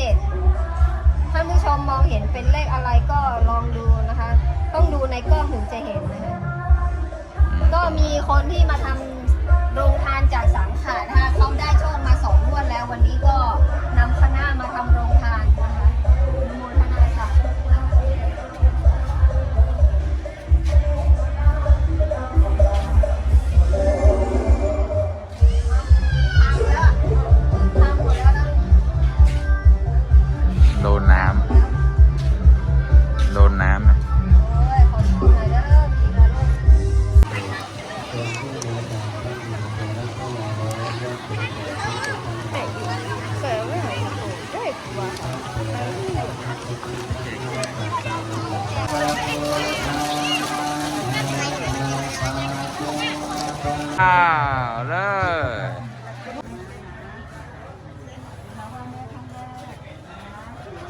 เจ็ท่านผู้ชมมองเห็นเป็นเลขอะไรก็ลองดูนะคะ ต้องดูในกล้องถึงจะเห็นนะคะ ก็มีคนที่มาทำโรงทานจากสังขารนะคะเขาได้โชคมาสองงวดแล้ววันนี้ก็นำคณะมาทำโรง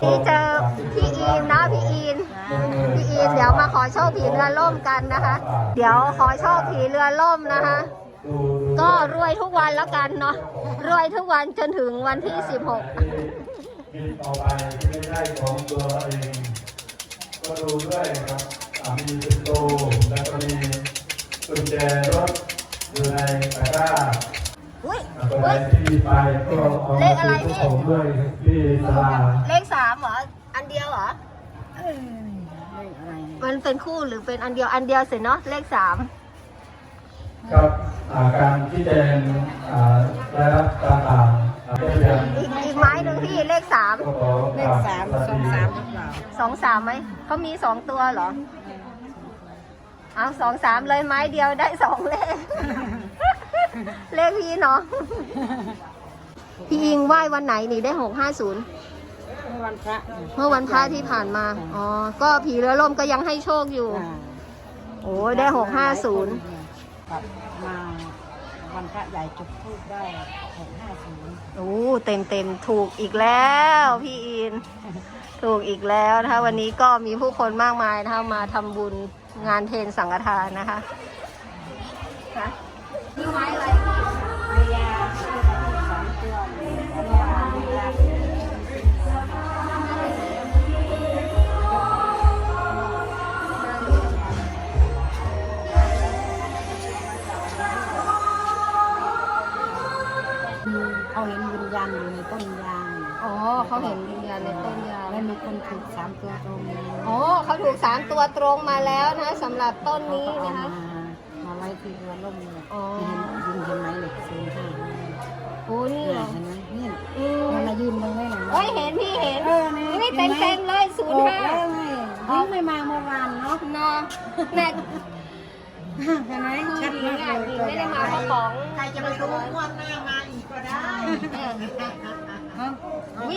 พี่เจอพี่อีนนะพี่อีน พี่อีนเดี๋ยวมาขอโชคผีเรือล่มกันนะคะ เดี๋ยวขอโชคผีเรือล่มนะคะ ก็รวยทุกวันแล้วกันเนาะรวยทุกวันจนถึงวันที่ 16กินต่อไปที่ไม่ได้ของตัวเองก็ดูด้วยครับอ่ามีเป็นโตแล้วก็มีกุญแจรถอยู่ในตะกร้าอุ้ยตัวใดอุ้ยที่ไปก็เอาเลขอะไรพี่ผสมด้วยที่ตลาดเลขสามเหรอ อันเดียวเหรอมัน เป็นคู่หรือเป็นอันเดียวอันเดียวเสร็จเนาะเลขสามครับอ่าการที่แจงอ่าได้รับการอ่านอ่าได้เรียนอีกอีกไม้หนึ่งพี่เลขสามก็ขอเลขสามสองสามหรือเปล่าสองสามไหมเขามีสองตัวเหรอเอาสองสามเลยไม้เดียวได้สองเลข เลขพี่เนาะพี่อิงไหว้วันไหนนี่ได้หกห้าศูนย์เมื่ อวันพระเมื่อวันพระที่ผ่านมา อ๋อ ก็ผีเรือล่มก็ยังให้โชคอยู่อ่าโอ้ยได้หกห้าศูนย์กลับมาวันพระใหญ่จุดทูบได้หกห้าศูนย์โอ้เต็มเต็มๆถูกอีกแล้วพี่อิน ถูกอีกแล้วนะคะ วันนี้ก็มีผู้คนมากมายนะคะมาทำบุญงานเพนสังฆทานนะคะ เขาเห็นวิญญาณในต้นยางและมีคนถูกสามตัวตรงนี้อ๋อเขาถูกสามตัวตรงมาแล้วนะคะสำหรับต้นนี้เขานะคะเอามามาไว้ที่เรือล่มเนี่ยอ๋อ เห็นยืนเห็นไหมเนี่ยศูนย์ห้าโอ้นี่เหรอเห็นไหมนี่อืมมันมายืนตรงนี้นะเอ้ยเห็นพี่เห็นเออนี่นี่เต็มเต็มๆเลยศูนย์ถูกห้าแล้วไงยิ่งไม่มาเมื่อวานเนาะเนาะแน่เห็นไหมคือชัดหญิมางกอะหญิงเลยไม่ได้มาเพราะของใครจะไปรู้งวดหน้ามาอีกก็ได้ วิ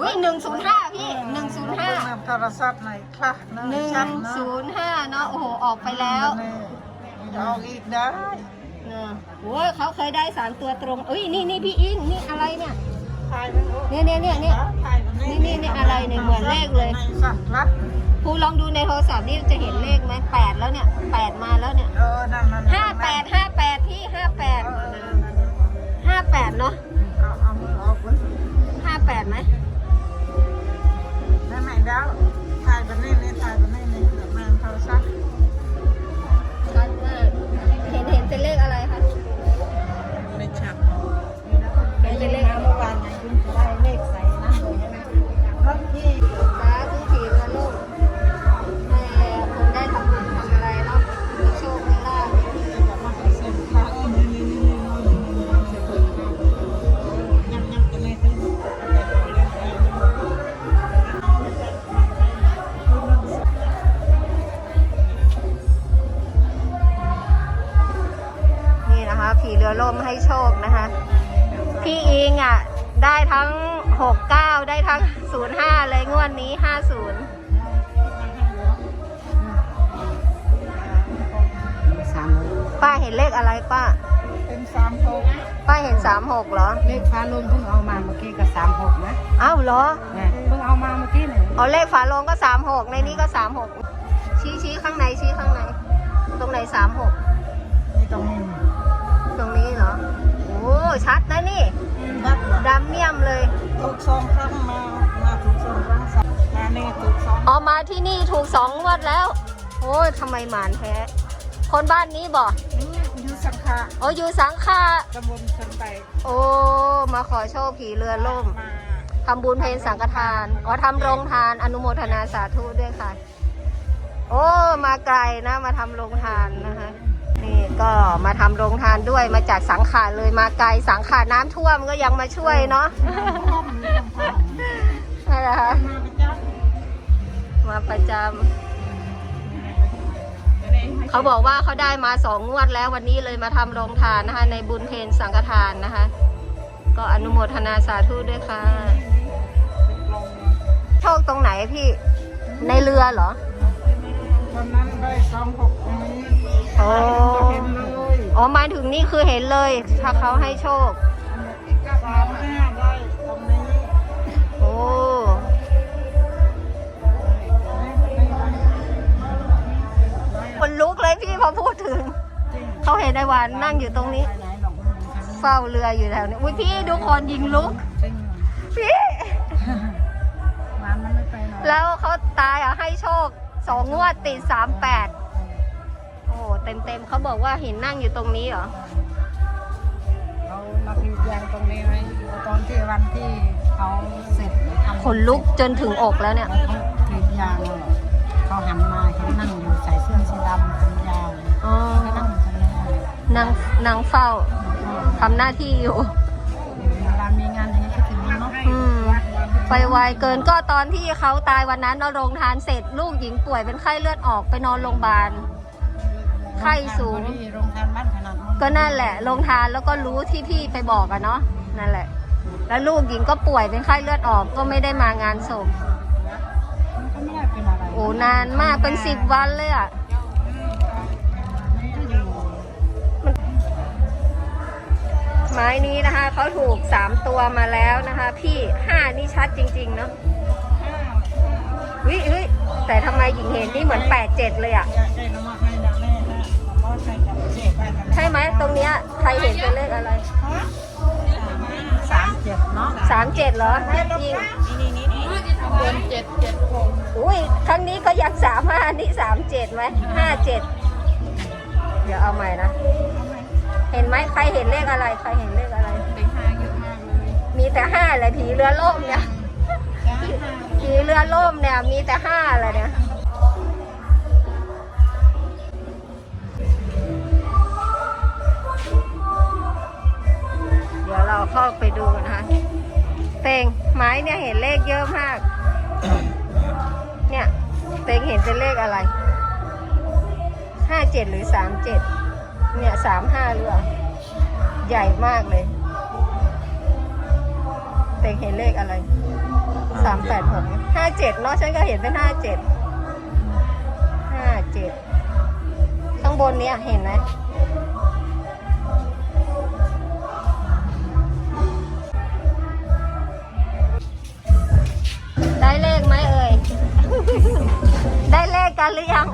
วิหนึ่งศูนย์ห้าพี่หนึ่งศูนย์ห้าโทรศัพท์หน่อยค่ะหนึ่งศูนย์ห้าเนาะโอ้โหออกไปแล้วออกอีกได้เนอะโอ้ยเขาเคยได้สามตัวตรงเอ้ยนี่นี่พี่อินนี่อะไรเนี่ยถ่ายมันเนี่ยเนี่ยเนี่ยเนี่ยถ่ายมันนี่นี่นี่อะไรเนี่ยเหมือนเลขเลยสัตว์รัดครูลองดูในโทรศัพท์นี่จะเห็นเลขไหมแปดแล้วเนี่ยแปดมาแล้วเนี่ยเออนั่นนั่นห้าแปดห้าแปดพี่ห้าแปดห้าแปดเนาะ แปดไหมได้ไหมแล้วถ่ายไปนนี่นี่ถ่ายไปนนี่นี่เดี๋ยวมันโทรศั 69 ได้ทั้ง 05 เลยงวดนี้50สามป้าเห็นเลขอะไรป้า เป็นสามหกป้าเห็น 36เหรอ เลขฟ้าลมเพิ่งเอามาเมื่อกี้ก็สามหกนะอ้าวเหรอเนี่ยเพิ่งเอามาเมื่อกี้เนี่ยเอาเลขฝาโลงก็ 36 ในนี้ก็ 36 ชี้ชี้ข้างในชี้ข้างใน ตรงไหน 36 นี่ตรงนี้ตรงนี้เหรอ โอ้ ชัดนะนี่วั ดเหรอดำเมี่ยมเลย ถูกสองครั้งมา มาถูกสองครั้งสามมานี่อ๋อมาที่นี่ถูกสองงวดแล้ว โอ้ยทำไมหมานแท้คนบ้านนี้บอกอยู่สังขะโอ้อยู่สังขาตำบลสันไปโอ้มาขอโชคผีเรือล่มมาทำบุญเพนสังฆทานอ๋อทำโรงทานอนุโมทนาสาธุด้วยค่ะ โอ้ มาไกลนะ มาทำโรงทานนะคะนี่ ก็มาทำโรงทานด้วยมาจากสังขารเลยมาไกลสังขารน้ำท่วมก็ยังมาช่วยเนาะพ่อมันมีคำถามนั่นแหละค่ะมาประจมาประจำเขาบอกว่าเขาได้มาสองงวดแล้ววันนี้เลยมาทำโรงทานนะคะ ในบุญเพนสังฆทานนะคะ ก็อนุโมทนาสาธุด้วยค่ะ โชคตรงไหนพี่ในเรือเหรอำตอนนั้นได้สองหกตรงนี้โอ้เห็นเลย อ๋อหมายถึงนี่คือเห็นเลย ถ้าเขาให้โชค สามห้าได้ตรงนี้โอ้ คนลุกเลยพี่พอพูดถึง เขาเห็นไอ้วานนั่งอยู่ตรงนี้ ไปไหนหรอกไม่รู้ทั้งเฝ้าเรืออยู่แถวนี้ อุ้ยพี่ดูคนยิงลุก จริงพี่ร้านมันไม่ไปหรอกแล้วเขาตายอะให้โชคสองงวดติดสามแปดโอ้เต็มเต็มๆเขาบอกว่าเห็นนั่งอยู่ตรงนี้เหรอเขานักรีดยางตรงนี้ไว้ตอนที่วันที่เขาเสร็จทำขนลุกจนถึงอกแล้วเนี่ยแล้วเขากรีดยางเลยเขาหันมาเขานั่งอยู่ใส่เสื้อสีดำผมยาวอ๋อเขานั่งอยู่ตรงนี้นางนางเฝ้าทำหน้าที่อยู่เวลามีงานอย่างนี้ก็ถึงนี้เนาะอืมไปไวเกินก็ตอนที่เขาตายวันนั้นเราโรงทานเสร็จลูกหญิงป่วยเป็นไข้เลือดออกไปนอนโรงพยาบาล ไข้สูงที่โรงทานบ้านขนาดนั้นก็นั่นแหละโรงทานแล้วก็รู้ที่พี่ไปบอกอะเนาะนั่นแหละ แล้วลูกหญิงก็ป่วยเป็นไข้เลือดออกก็ไม่ได้มางานศพมันก็ไม่ได้เป็นอะไรโอ้นานมากเป็นสิบวันเลยอะมันก็อยู่ไม้นี้นะคะเขาถูกสามตัวมาแล้วนะคะ พี่ห้านี่ชัดจริง ๆ เนาะวิวิแต่ทำไมหญิงเห็นนี่เหมือนแปดเจ็ดเลยอะ อยากได้ ใช่ไหมตรงเนี้ยใครเห็นเป็นเลขอะไรสามเจ็ดเนาะสามเจ็ดเหรอจริงนี่นี่นี่เป็นเจ็ดเจ็ดหกอุ้ยครั้งนี้ก็อยากสามห้านี่สามเจ็ดไหมห้าเจ็ดเดี๋ยวเอาใหม่นะ เห็นไหมใครเห็นเลขอะไรใครเห็นเลขอะไรเป็นห้าเยอะมากเลยมีแต่ห้าเลยผีเรือล่มเนี่ยจ้าห้าผีเรือล่มเนี่ยมีแต่ห้าเลยเนี่ย เดี๋ยวเราเข้าไปดูนะคะเตงไม้เนี่ยเห็นเลขเยอะมาก เนี่ยเตงเห็นเป็นเลขอะไรห้าเจ็ดหรือสามเจ็ดเนี่ยสามห้าหรือเปล่าใหญ่มากเลยเตงเห็นเลขอะไรสามแปดหกห้าเจ็ดเนาะฉันก็เห็นเป็นห้าเจ็ดห้าเจ็ดข้างบนเนี้ยเห็นไหม ได้เลขกันหรือยัง